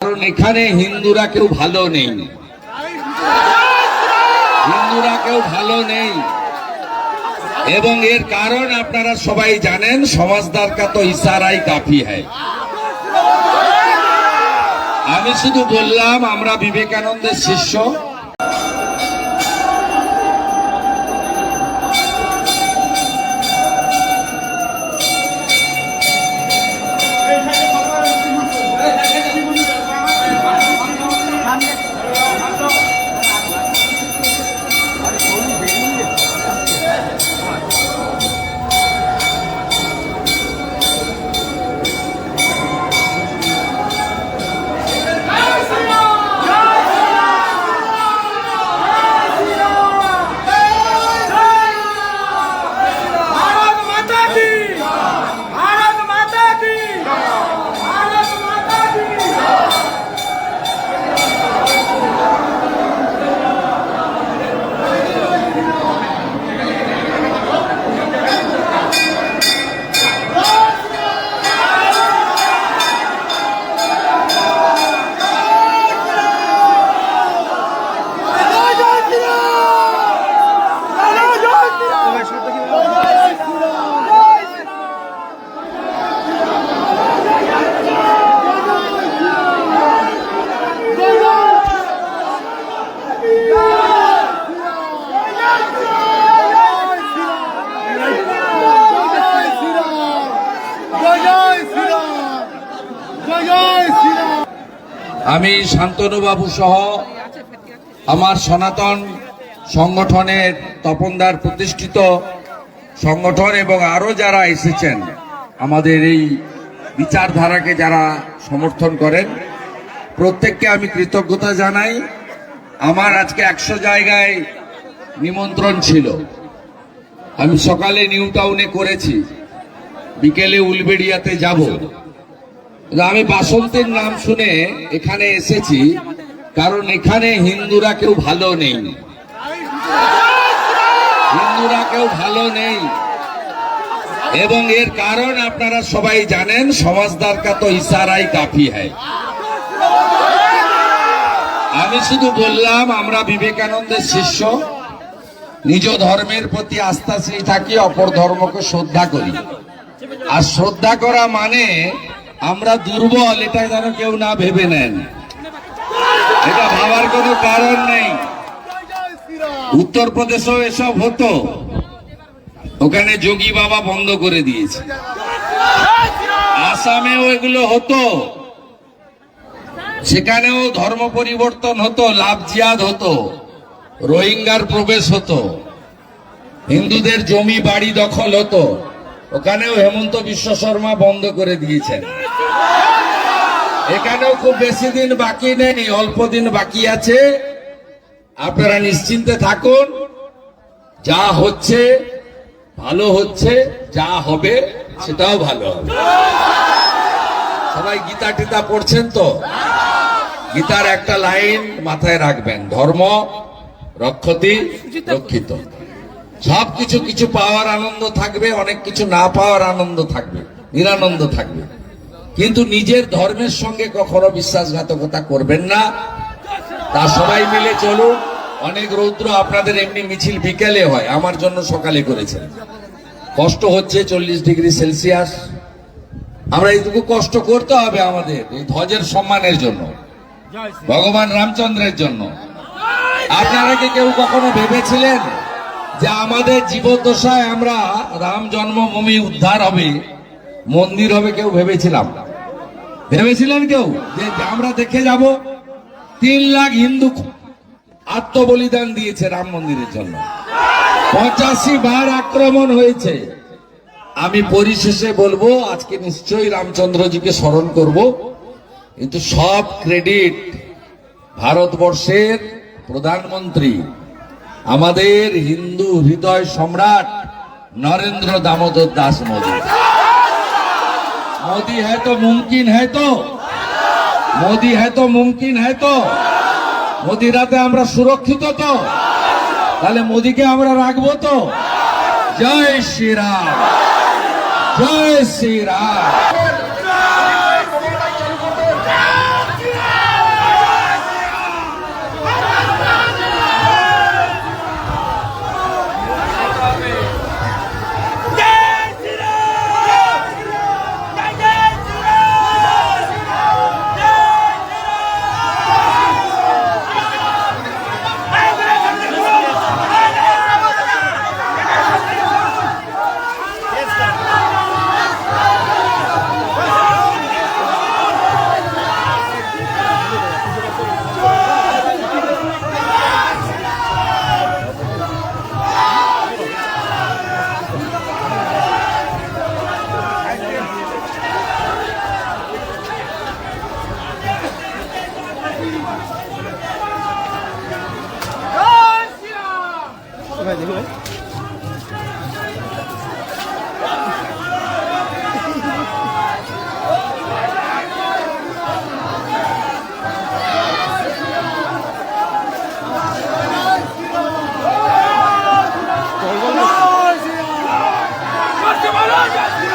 কারণ এখানে হিন্দুরা কেউ ভালো নেই। হিন্দুরা কেউ ভালো নেই। এবং এর কারণ আপনারা সবাই জানেন, সমাজদার কা তো ইশারাই কাফি হয় আমি শুধু বললাম, আমরা বিবেকানন্দের শিষ্য। আমি শান্তনুবাবু সহ আমার সনাতন সংগঠনের তপনদার প্রতিষ্ঠিত সংগঠন এবং আরও যারা এসেছেন, আমাদের এই বিচারধারাকে যারা সমর্থন করেন, প্রত্যেককে আমি কৃতজ্ঞতা জানাই। আমার আজকে একশো জায়গায় নিমন্ত্রণ ছিল। আমি সকালে নিউ টাউনে করেছি। বিকেলে উলবেড়িয়াতে যাব। আমি বাসন্তীর নাম শুনে এখানে এসেছি, কারণ এখানে হিন্দুরা কেউ ভালো নেই। হিন্দুরা কেউ ভালো নেই। এবং এর কারণ আপনারা সবাই জানেন সমাজদার কা তো ইশারাই কাফি হয়। আমি শুধু বললাম, আমরা বিবেকানন্দের শিষ্য। নিজ ধর্মের প্রতি আস্থাশীল থাকি, অপর ধর্মকে শ্রদ্ধা করি। আর শ্রদ্ধা করা মানে আমরা দুর্বল, এটা যেন কেউ না ভেবে নেন। এটা ভাবার কোনো কারণ নেই। উত্তরপ্রদেশেও এসব হতো। ওখানে যোগী বাবা বন্ধ করে দিয়েছে। আসামেও এগুলো হতো। সেখানেও ধর্ম পরিবর্তন হতো, লাভ জিয়াদ হতো, রোহিঙ্গার প্রবেশ হতো। হিন্দুদের জমি বাড়ি দখল হতো। ওখানেও হেমন্ত বিশ্ব শর্মা বন্ধ করে দিয়েছেন। এখানেও খুব বেশি দিন বাকি নেই, অল্প দিন বাকি আছে। আপনারা নিশ্চিন্তে থাকুন, যা হচ্ছে ভালো হচ্ছে, যা হবে সেটাও ভালো হবে। সবাই গীতা টিতা পড়ছেন তো? গীতার একটা লাইন মাথায় রাখবেন, ধর্ম রক্ষতি রক্ষিত। সব কিছু কিছু পাওয়ার আনন্দ থাকবে, অনেক কিছু না পাওয়ার আনন্দ থাকবে, নিরানন্দ থাকবে। কিন্তু নিজের ধর্মের সঙ্গে কখনো বিশ্বাসঘাতকতা করবেন না। তা সবাই মিলে চলুন। অনেক রৌদ্র আপনাদের এমনি মিছিল বিকেলে হয়, আমার জন্য সকালে করেছেন। কষ্ট হচ্ছে চল্লিশ ডিগ্রি সেলসিয়াস। আমরা এইটুকু কষ্ট করতে হবে আমাদের, এই ধ্বজের সম্মানের জন্য, ভগবান রামচন্দ্রের জন্য। আপনারা কি কেউ কখনো ভেবেছিলেন যে আমাদের জীবদ্দশায় আমরা রাম জন্মভূমি উদ্ধার হবে? মন্দির হবে কেউ ভেবেছিলাম ভেবেছিলেন কেউ? যে আমরা দেখে যাব, তিন লাখ হিন্দু আত্মবলিদান দিয়েছে রাম মন্দিরের জন্য। পঁচাশি বার আক্রমণ হয়েছে। আমি পরিশেষে বলব, আজকে নিশ্চয়ই রামচন্দ্রজিকে স্মরণ করব, কিন্তু সব ক্রেডিট ভারতবর্ষের প্রধানমন্ত্রী, আমাদের হিন্দু হৃদয় সম্রাট নরেন্দ্র দামোদর দাস মোদী मोदी है तो मुमकिन है तो মোদি है तो মুমকিন है तो মোদি রাতে আমরা সুরক্ষিত তো তাহলে মোদিকে আমরা রাখবো তো জয় শ্রীরাম জয় শ্রীরাম ভাই দেখি ভাই Yes!